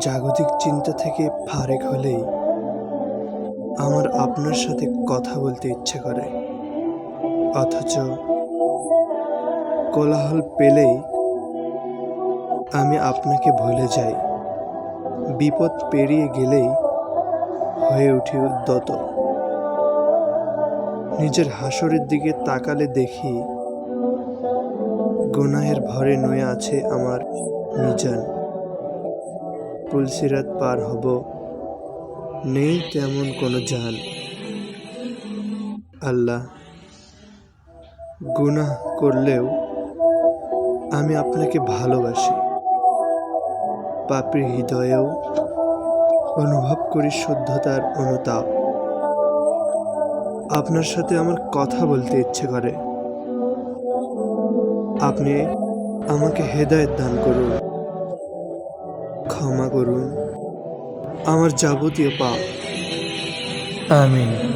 জাগতিক চিন্তা থেকে ফারেক হলেই আমার আপনার সাথে কথা বলতে ইচ্ছে করে। অথচ কোলাহল পেলেই আমি আপনাকে ভুলে যাই। বিপদ পেরিয়ে গেলেই হয়ে উঠি উদ্যত। নিজের হাসরের দিকে তাকালে দেখি গুনাহের ভরে নয়ে আছে আমার মিজান। পুলসিরাত পার হব। নেই তেমন কোনো জান আল্লাহ, গুনাহ করলেও আমি আপনাকে ভালোবাসি। পাপড়ি হৃদয়েও অনুভব করি শুদ্ধতার অনুতাপ। আপনার সাথে আমার কথা বলতে ইচ্ছে করে। আপনি আমাকে হেদায়েত দান করুন। ক্ষমা করুন। আমার যাবতীয় পাপ। আমিন।